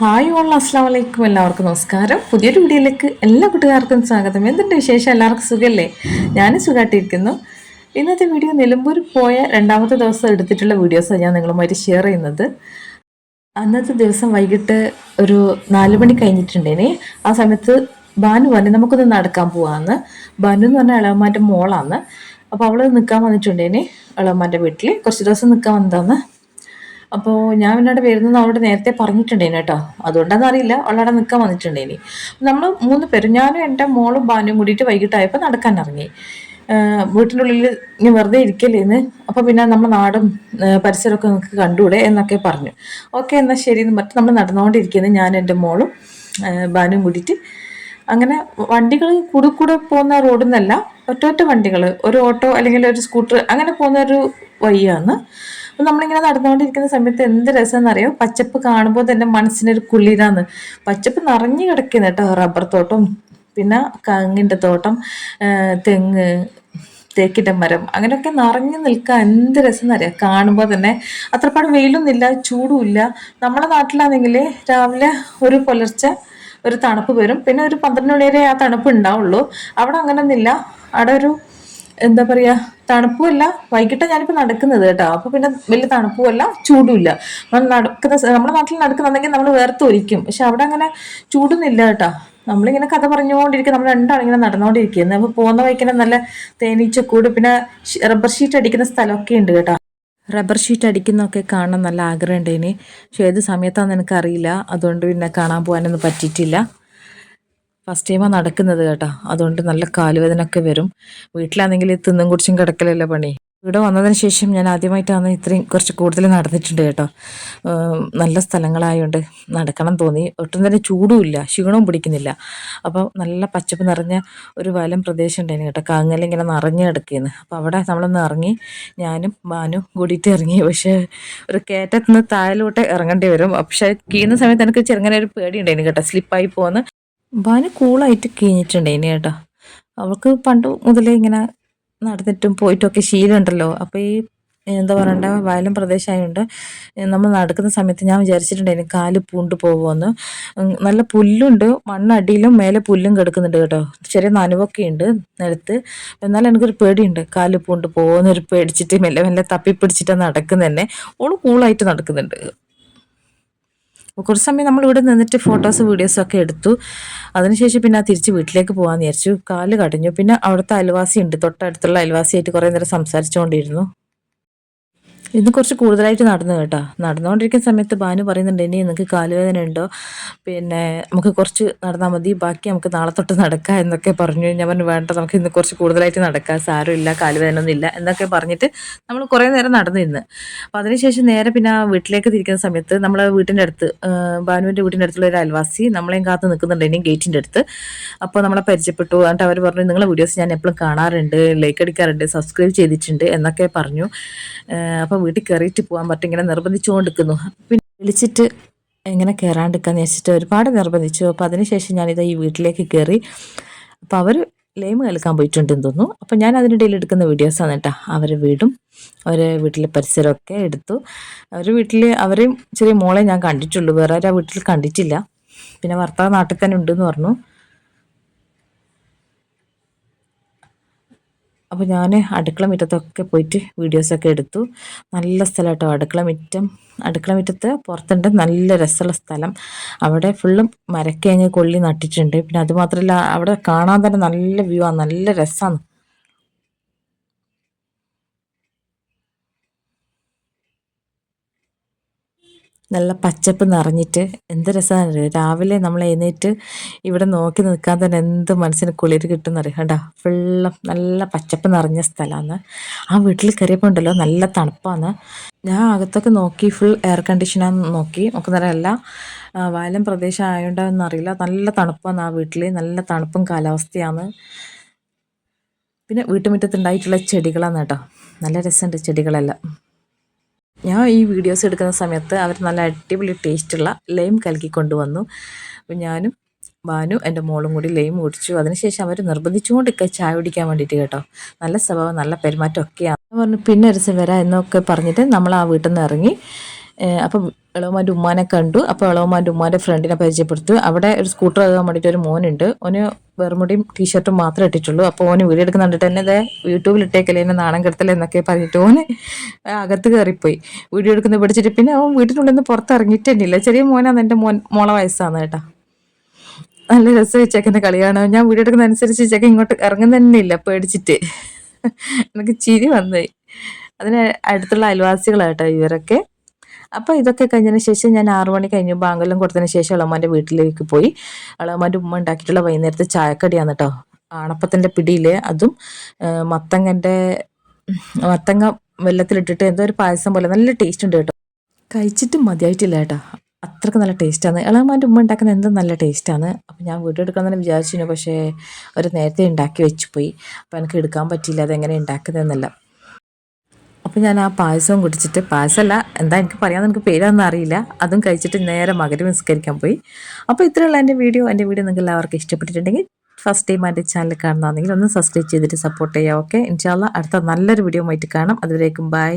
Hi all അസ്സാം വലൈക്കും എല്ലാവർക്കും നമസ്കാരം. പുതിയൊരു വീഡിയോയിലേക്ക് എല്ലാ കൂട്ടുകാർക്കും സ്വാഗതം. എന്തുണ്ട് വിശേഷം? എല്ലാവർക്കും സുഖമല്ലേ ഞാനും സുഖമായിട്ടിരിക്കുന്നു ഇന്നത്തെ വീഡിയോ നിലമ്പൂർ പോയ രണ്ടാമത്തെ ദിവസം എടുത്തിട്ടുള്ള വീഡിയോസാണ് ഞാൻ നിങ്ങളുമായിട്ട് ഷെയർ ചെയ്യുന്നത്. അന്നത്തെ ദിവസം വൈകിട്ട് ഒരു നാല് മണി കഴിഞ്ഞിട്ടുണ്ടേനെ. ആ സമയത്ത് ബാനു പറഞ്ഞു നമുക്കൊന്ന് നടക്കാൻ പോവാന്ന്. ബാനു എന്ന് പറഞ്ഞാൽ ഇളവന്മാന്റെ മോളാണ് അപ്പോൾ അവൾ നിൽക്കാൻ വന്നിട്ടുണ്ടേനെ ഇളവന്മാന്റെ വീട്ടിൽ കുറച്ച് ദിവസം നിൽക്കാൻ വന്നതാന്ന്. അപ്പോൾ ഞാൻ പിന്നീട് വരുന്നത് അവളോട് നേരത്തെ പറഞ്ഞിട്ടുണ്ടേനു കേട്ടോ. അതുകൊണ്ടാണെന്ന് അറിയില്ല. അവളവിടെ നിൽക്കാൻ വന്നിട്ടുണ്ടേനി. നമ്മൾ മൂന്ന് പേരും ഞാനും എന്റെ മോളും ബാനും കൂടിയിട്ട് വൈകിട്ടായപ്പോൾ നടക്കാൻ ഇറങ്ങി. വീട്ടിന്റെ ഉള്ളിൽ ഇനി വെറുതെ ഇരിക്കല്ലേന്ന്. അപ്പോൾ പിന്നെ നമ്മുടെ നാടും പരിസരമൊക്കെ നിങ്ങൾക്ക് കണ്ടുകൂടെ എന്നൊക്കെ പറഞ്ഞു. ഓക്കെ എന്നാൽ ശരി എന്ന് പറഞ്ഞിട്ട് നമ്മൾ നടന്നുകൊണ്ടിരിക്കുന്നത് ഞാൻ എന്റെ മോളും ബാനും കൂടിയിട്ട്. അങ്ങനെ വണ്ടികൾ കൂടെ കൂടെ പോകുന്ന റോഡിൽ നിന്നല്ല ഒറ്റ ഒറ്റ വണ്ടികൾ ഒരു ഓട്ടോ അല്ലെങ്കിൽ ഒരു സ്കൂട്ടർ അങ്ങനെ പോകുന്ന ഒരു വഴിയാണ്. നമ്മളിങ്ങനെ നടന്നുകൊണ്ടിരിക്കുന്ന സമയത്ത് എന്ത് രസമെന്നറിയോ? പച്ചപ്പ് കാണുമ്പോൾ തന്നെ മനസ്സിനൊരു കുളിരാന്ന്. പച്ചപ്പ് നിറഞ്ഞു കിടക്കുന്ന കേട്ടോ റബ്ബർ തോട്ടം പിന്നെ കങ്ങിന്റെ തോട്ടം തെങ്ങ് തേക്കിന്റെ മരം അങ്ങനെയൊക്കെ നിറഞ്ഞു നിൽക്കാൻ എന്ത് രസം എന്നറിയാം കാണുമ്പോൾ തന്നെ അത്രപ്പാട് വെയിലൊന്നുമില്ല ചൂടുമില്ല. നമ്മുടെ നാട്ടിലാണെങ്കിൽ രാവിലെ ഒരു പുലർച്ചെ ഒരു തണുപ്പ് വരും. പിന്നെ ഒരു പന്ത്രണ്ട് മണി വരെ ആ തണുപ്പ് ഉണ്ടാവുള്ളൂ. അവിടെ അങ്ങനെ അങ്ങനെയൊന്നുമില്ല അവിടെ ഒരു എന്താ പറയാ തണുപ്പുമല്ല. വൈകിട്ട് ഞാനിപ്പോൾ നടക്കുന്നത് കേട്ടോ. അപ്പോൾ പിന്നെ വലിയ തണുപ്പുമല്ല ചൂടുമില്ല. നമ്മൾ നടക്കുന്ന നമ്മുടെ നാട്ടിൽ നടക്കുന്നുണ്ടെങ്കിൽ നമ്മൾ വേർത്തൊരിക്കും പക്ഷെ അവിടെ അങ്ങനെ ചൂടൊന്നുമില്ല കേട്ടോ. നമ്മളിങ്ങനെ കഥ പറഞ്ഞുകൊണ്ടിരിക്കുക നമ്മൾ രണ്ടാണ് ഇങ്ങനെ നടന്നുകൊണ്ടിരിക്കുന്നത്. അപ്പോൾ പോകുന്ന വഴിക്കന്നെ നല്ല തേനീച്ചക്കൂട് പിന്നെ റബ്ബർ ഷീറ്റ് അടിക്കുന്ന സ്ഥലമൊക്കെ ഉണ്ട് കേട്ടോ. റബ്ബർ ഷീറ്റ് അടിക്കുന്നൊക്കെ കാണാൻ നല്ല ആഗ്രഹം ഇനി. പക്ഷെ ഏത് സമയത്താണെന്ന് എനിക്കറിയില്ല. അതുകൊണ്ട് പിന്നെ കാണാൻ പോകാനൊന്നും പറ്റിയിട്ടില്ല. ഫസ്റ്റ് ടൈമാണ് നടക്കുന്നത് കേട്ടോ. അതുകൊണ്ട് നല്ല കാലുവേദന ഒക്കെ വരും. വീട്ടിലാണെങ്കിൽ തിന്നും കുടിച്ചും കിടക്കലല്ലേ പണി. ഇവിടെ വന്നതിന് ശേഷം ഞാൻ ആദ്യമായിട്ടാണ് ഇത്രയും കുറച്ച് കൂടുതൽ നടന്നിട്ടുണ്ട് കേട്ടോ. നല്ല സ്ഥലങ്ങളായതുകൊണ്ട് നടക്കണം തോന്നി. ഒട്ടും തന്നെ ചൂടുമില്ല ക്ഷീണവും പിടിക്കുന്നില്ല. അപ്പോൾ നല്ല പച്ചപ്പ് നിറഞ്ഞ ഒരു വലം പ്രദേശം ഉണ്ടായിരുന്നു കേട്ടോ. കാങ്ങൽ ഇങ്ങനെ നിറഞ്ഞു കിടക്കുകയാണ് അപ്പോൾ അവിടെ നമ്മളൊന്ന് ഇറങ്ങി ഞാനും ബാനും കൂടിയിട്ട് ഇറങ്ങി. പക്ഷേ ഒരു കയറ്റത്തുനിന്ന് താഴിലോട്ട് ഇറങ്ങേണ്ടി വരും. പക്ഷേ കീഴുന്ന സമയത്ത് എനിക്ക് ചെറുങ്ങനെ ഒരു പേടി ഉണ്ടായിരുന്നു കേട്ടോ. സ്ലിപ്പായി പോകുന്ന ബാന് കൂളായിട്ട് കീഞ്ഞിട്ടുണ്ടായിന് കേട്ടോ. അവൾക്ക് പണ്ട് മുതലേ ഇങ്ങനെ നടന്നിട്ടും പോയിട്ടൊക്കെ ശീലമുണ്ടല്ലോ. അപ്പോൾ ഈ എന്താ പറയണ്ട വയലും പ്രദേശമായതുകൊണ്ട് നമ്മൾ നടക്കുന്ന സമയത്ത് ഞാൻ വിചാരിച്ചിട്ടുണ്ടായിരുന്നു കാൽ പൂണ്ട് പോകുമെന്ന് നല്ല പുല്ലുണ്ട്. മണ്ണടിയിലും മേലെ പുല്ലും കിടക്കുന്നുണ്ട് കേട്ടോ. ചെറിയ നനവൊക്കെ ഉണ്ട് നിലത്ത്. എന്നാലും എനിക്കൊരു പേടിയുണ്ട്. കാൽ പൂണ്ട് പോകുമെന്നൊരു പേടിച്ചിട്ട് മെല്ലെ മെല്ലെ തപ്പി പിടിച്ചിട്ടാണ് നടക്കുന്നത് തന്നെ ഓൾ കൂളായിട്ട് നടക്കുന്നുണ്ട്. കുറച്ച് സമയം നമ്മൾ ഇവിടെ നിന്നിട്ട് ഫോട്ടോസ് വീഡിയോസും ഒക്കെ എടുത്തു. അതിനുശേഷം പിന്നെ തിരിച്ച് വീട്ടിലേക്ക് പോകാമെന്ന് വിചാരിച്ചു. കാൽ കടഞ്ഞു. പിന്നെ അവിടുത്തെ അയൽവാസി ഉണ്ട് തൊട്ടടുത്തുള്ള അയൽവാസിയായിട്ട് കുറേ നേരം സംസാരിച്ചുകൊണ്ടിരുന്നു. ഇന്ന് കുറച്ച് കൂടുതലായിട്ട് നടന്നു കേട്ടോ. നടന്നുകൊണ്ടിരിക്കുന്ന സമയത്ത് ബാനു പറയുന്നുണ്ട് ഇനി നിങ്ങൾക്ക് കാലുവേദന ഉണ്ടോ? പിന്നെ നമുക്ക് കുറച്ച് നടന്നാൽ മതി ബാക്കി നമുക്ക് നാളെ തൊട്ട് നടക്കാം എന്നൊക്കെ പറഞ്ഞു. ഞാൻ പറഞ്ഞു വേണ്ട നമുക്ക് ഇന്ന് കുറച്ച് കൂടുതലായിട്ട് നടക്കാം. സാരമില്ല കാലുവേദന ഒന്നും ഇല്ല എന്നൊക്കെ പറഞ്ഞിട്ട് നമ്മൾ കുറേ നേരം നടന്നു ഇന്ന്. അപ്പോൾ അതിനുശേഷം നേരെ പിന്നെ ആ വീട്ടിലേക്ക് തിരിക്കുന്ന സമയത്ത് നമ്മളെ വീട്ടിന്റെ അടുത്ത് ബാനുവിന്റെ വീട്ടിന്റെ അടുത്തുള്ള ഒരു അയൽവാസി നമ്മളെയും കാത്ത് നിൽക്കുന്നുണ്ട് ഇനിയും ഗേറ്റിന്റെ അടുത്ത്. അപ്പോൾ നമ്മളെ പരിചയപ്പെട്ടു. എന്നിട്ട് അവർ പറഞ്ഞു നിങ്ങളെ വീഡിയോസ് ഞാൻ എപ്പോഴും കാണാറുണ്ട് ലൈക്ക് അടിക്കാറുണ്ട് സബ്സ്ക്രൈബ് ചെയ്തിട്ടുണ്ട് എന്നൊക്കെ പറഞ്ഞു. അപ്പോൾ വീട്ടിൽ കയറിയിട്ട് പോകാൻ പറ്റും ഇങ്ങനെ നിർബന്ധിച്ചുകൊണ്ടിരിക്കുന്നു. പിന്നെ വിളിച്ചിട്ട് എങ്ങനെ കയറാണ്ടിരിക്കാന്ന് വെച്ചിട്ട് ഒരുപാട് നിർബന്ധിച്ചു. അപ്പോൾ അതിനുശേഷം ഞാനിത് ഈ വീട്ടിലേക്ക് കയറി. അപ്പോൾ അവർ ലൈമ് കേൾക്കാൻ പോയിട്ടുണ്ടെന്ന് തോന്നുന്നു. അപ്പം ഞാൻ അതിനിടയിൽ എടുക്കുന്ന വീഡിയോസാണ് കേട്ടോ. അവരെ വീടും അവരെ വീട്ടിലെ പരിസരമൊക്കെ എടുത്തു. അവരുടെ വീട്ടിൽ അവരെയും ചെറിയ മോളെ ഞാൻ കണ്ടിട്ടുള്ളൂ. വേറെ ആരും വീട്ടിൽ കണ്ടിട്ടില്ല. പിന്നെ ഭർത്താവ് നാട്ടിൽ തന്നെ ഉണ്ടെന്ന് പറഞ്ഞു. അപ്പോൾ ഞാൻ അടുക്കള മുറ്റത്തൊക്കെ പോയിട്ട് വീഡിയോസൊക്കെ എടുത്തു. നല്ല സ്ഥലം കേട്ടോ അടുക്കള മുറ്റം. അടുക്കള മുറ്റത്ത് പുറത്തുണ്ട് നല്ല രസമുള്ള സ്ഥലം. അവിടെ ഫുള്ളും മരക്കേങ്ങ് കൊള്ളി നട്ടിട്ടുണ്ട്. പിന്നെ അതുമാത്രമല്ല അവിടെ കാണാൻ തന്നെ നല്ല വ്യൂ ആണ് നല്ല രസമാണ് നല്ല പച്ചപ്പ് നിറഞ്ഞിട്ട് എന്ത് രസമാണ് രാവിലെ നമ്മൾ എഴുന്നേറ്റ് ഇവിടെ നോക്കി നിൽക്കാൻ തന്നെ എന്ത് മനസ്സിന് കുളിര് അറിയാം കേട്ടോ ഫുള്ളും നല്ല പച്ചപ്പ് നിറഞ്ഞ സ്ഥലമാണ് ആ വീട്ടിൽ കയറിയപ്പോൾ ഉണ്ടല്ലോ നല്ല തണുപ്പാണ് ഞാൻ അകത്തൊക്കെ നോക്കി ഫുൾ എയർ കണ്ടീഷനാന്ന് നോക്കി. നമുക്ക് നേരമല്ല വയലം പ്രദേശം ആയതുകൊണ്ടാണെന്ന് അറിയില്ല. നല്ല തണുപ്പാണ് ആ വീട്ടിൽ നല്ല തണുപ്പും കാലാവസ്ഥയാണ് പിന്നെ വീട്ടുമുറ്റത്തുണ്ടായിട്ടുള്ള ചെടികളാണ് കേട്ടോ. നല്ല രസമുണ്ട് ചെടികളെല്ലാം. ഞാൻ ഈ വീഡിയോസ് എടുക്കുന്ന സമയത്ത് അവർ നല്ല അടിപൊളി ടേസ്റ്റുള്ള ലൈം കലക്കി കൊണ്ടുവന്നു. അപ്പം ഞാനും ബാനു എന്റെ മോളും കൂടി ലൈം കുടിച്ചു. അതിനുശേഷം അവർ നിർബന്ധിച്ചുകൊണ്ടൊക്കെ ചായ കുടിക്കാൻ വേണ്ടിയിട്ട് കേട്ടോ. നല്ല സ്വഭാവം നല്ല പെരുമാറ്റം ഒക്കെയാണ്. പറഞ്ഞു പിന്നെ ഒരു ദിവസം വരാം എന്നൊക്കെ പറഞ്ഞിട്ട് നമ്മൾ ആ വീട്ടിൽ നിന്ന് ഇറങ്ങി. അപ്പം ഇളവമാന്റെ ഉമ്മാനെ കണ്ടു. അപ്പോൾ ഇളവമാന്റെ ഉമ്മാന്റെ ഫ്രണ്ടിനെ പരിചയപ്പെടുത്തു. അവിടെ ഒരു സ്കൂട്ടർ ആകാൻ വേണ്ടിയിട്ട് ഒരു മോനുണ്ട്. ഓന് വെറുമുടിയും ടീഷർട്ടും മാത്രമേ ഇട്ടിട്ടുള്ളൂ. അപ്പോൾ ഓന് വീഡിയോ എടുക്കുന്ന കണ്ടിട്ട് തന്നെ യൂട്യൂബിൽ ഇട്ടേക്കല്ലേ എന്നെ നാണം കെടുത്തല്ലേ എന്നൊക്കെ പറഞ്ഞിട്ട് ഓന് അകത്ത് കയറിപ്പോയി. വീഡിയോ എടുക്കുന്ന പിടിച്ചിട്ട് പിന്നെ അവൻ വീട്ടിനുള്ളിൽ നിന്ന് പുറത്തിറങ്ങിയിട്ട് ചെറിയ മോനാണ് എന്റെ മോൻ മോളെ വയസ്സാണ് കേട്ടോ. നല്ല രസം ചെക്കന്റെ കളിയാണ്. ഞാൻ വീഡിയോ എടുക്കുന്ന അനുസരിച്ച് ചെക്കൻ ഇങ്ങോട്ട് ഇറങ്ങുന്ന തന്നെ ഇല്ല പേടിച്ചിട്ട്. എനിക്ക് ചിരി വന്നായി അതിന് അടുത്തുള്ള അയൽവാസികളാട്ടോ ഇവരൊക്കെ. അപ്പോൾ ഇതൊക്കെ കഴിഞ്ഞതിന് ശേഷം ഞാൻ ആറു മണി കഴിഞ്ഞു. ബാങ്കെല്ലാം കൊടുത്തതിന് ശേഷം ഇളമാന്റെ വീട്ടിലേക്ക് പോയി. ഇളമാന്റെ ഉമ്മ ഉണ്ടാക്കിയിട്ടുള്ള വൈകുന്നേരത്തെ ചായക്കടിയാണ് കേട്ടോ ആണപ്പത്തിന്റെ പിടിയിലെ അതും മത്തങ്ങന്റെ മത്തങ്ങ വെള്ളത്തിലിട്ടിട്ട് എന്തോ ഒരു പായസം പോലെ നല്ല ടേസ്റ്റ് ഉണ്ട് കേട്ടോ. കഴിച്ചിട്ട് മതിയായിട്ടില്ല കേട്ടോ. അത്രയ്ക്ക് നല്ല ടേസ്റ്റാണ് ഇളമാന്റെ ഉമ്മ ഉണ്ടാക്കുന്ന എന്തും നല്ല ടേസ്റ്റാണ് അപ്പം ഞാൻ വീഡിയോ എടുക്കണമെന്ന് വിചാരിച്ചിരുന്നു. പക്ഷേ ഒരു നേരത്തെ ഉണ്ടാക്കി വെച്ചു പോയി. അപ്പം എനിക്ക് എടുക്കാൻ പറ്റിയില്ല. അതെങ്ങനെ ഉണ്ടാക്കുന്നതെന്നല്ല. അപ്പം ഞാൻ ആ പായസവും കുടിച്ചിട്ട് പായസമല്ല എന്താ എനിക്ക് പറയാൻ എനിക്ക് പേരൊന്നും അറിയില്ല. അതും കഴിച്ചിട്ട് നേരെ മകര നിസ്കരിക്കാൻ പോയി. അപ്പോൾ ഇത്രയുള്ള എന്റെ വീഡിയോ. എന്റെ വീഡിയോ നിങ്ങൾക്ക് എല്ലാവർക്കും ഇഷ്ടപ്പെട്ടിട്ടുണ്ടെങ്കിൽ ഫസ്റ്റ് ടൈം എന്റെ ചാനൽ കാണുന്നതാണെങ്കിൽ ഒന്ന് സബ്സ്ക്രൈബ് ചെയ്തിട്ട് സപ്പോർട്ട് ചെയ്യാം ഓക്കെ ഇൻഷാല്ല അടുത്ത നല്ലൊരു വീഡിയോ ആയിട്ട് കാണാം. അതുവരേക്കും ബൈ